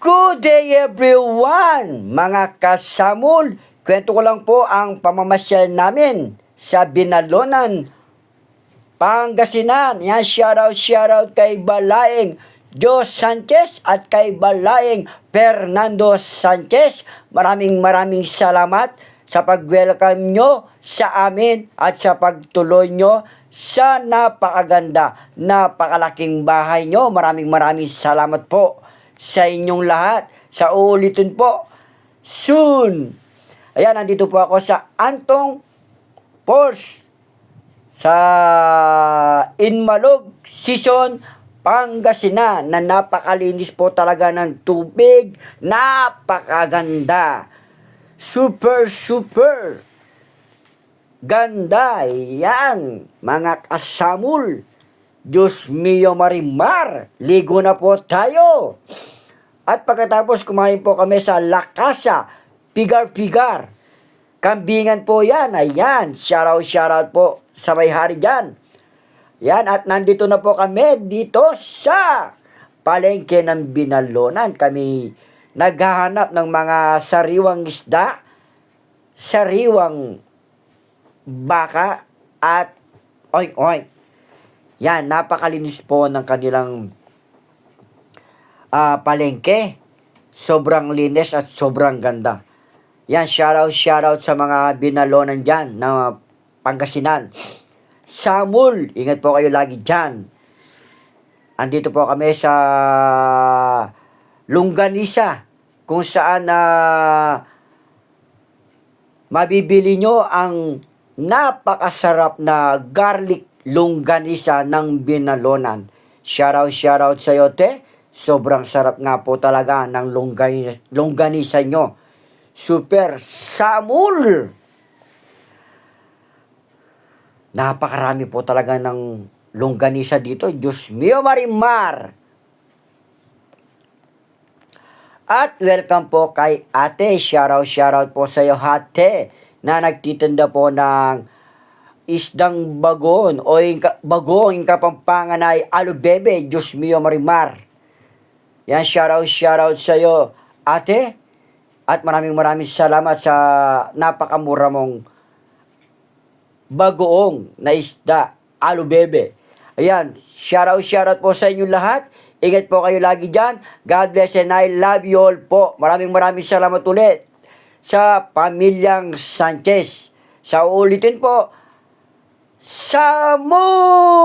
Good day everyone! Mga kasamul, kwento ko lang po ang pamamasyal namin sa Binalonan, Pangasinan. Yan, shoutout, shoutout kay Balaeng Jos Sanchez at kay Balaeng Fernando Sanchez. Maraming maraming salamat sa pag-welcome nyo sa amin at sa pagtuloy nyo sa napakaganda, napakalaking bahay nyo. Maraming maraming salamat po sa inyong lahat. Sa uulitin po, soon. Ayan, nandito po ako sa Antong Force sa Inmalog Season Pangasinan na napakalinis po talaga ng tubig. Napakaganda. Super, super ganda. Yan, mga kasamul. Diyos mio marimar, ligo na po tayo. At pagkatapos kumain po kami sa La Casa, pigar-pigar. Kambingan po yan, ayan, shoutout, shoutout po sa may hari dyan. Yan, at nandito na po kami dito sa palengke ng Binalonan. Kami naghahanap ng mga sariwang isda, sariwang baka, at oink oink. Yan, napakalinis po ng kanilang ah, palengke. Sobrang linis at sobrang ganda. Yan, shoutout, shoutout sa mga binalonan dyan na Pangasinan. Samul, ingat po kayo lagi dyan. Andito po kami sa Lungganisa, kung saan na mabibili nyo ang napakasarap na garlic longganisa ng Binalonan. Shoutout, shoutout sa iyo, te. Sobrang sarap nga po talaga ng longganisa, longganisa nyo. Super Samul! Napakarami po talaga ng longganisa dito. Diyos mio marimar! At welcome po kay ate. Shoutout, shoutout po sa iyo, ate, na nagtitinda po ng isdang bagon o yung ka- bagong kapampangan ay alubebe. Diyos mio marimar. Yan, shoutout, shoutout sa iyo, ate. At maraming maraming salamat sa napakamura mong bagoong na isda, alubebe. Ayan, shoutout, shoutout po sa inyo lahat. Ingat po kayo lagi dyan. God bless and I love you all po. Maraming maraming salamat ulit sa pamilyang Sanchez. Sa uulitin po, Samul!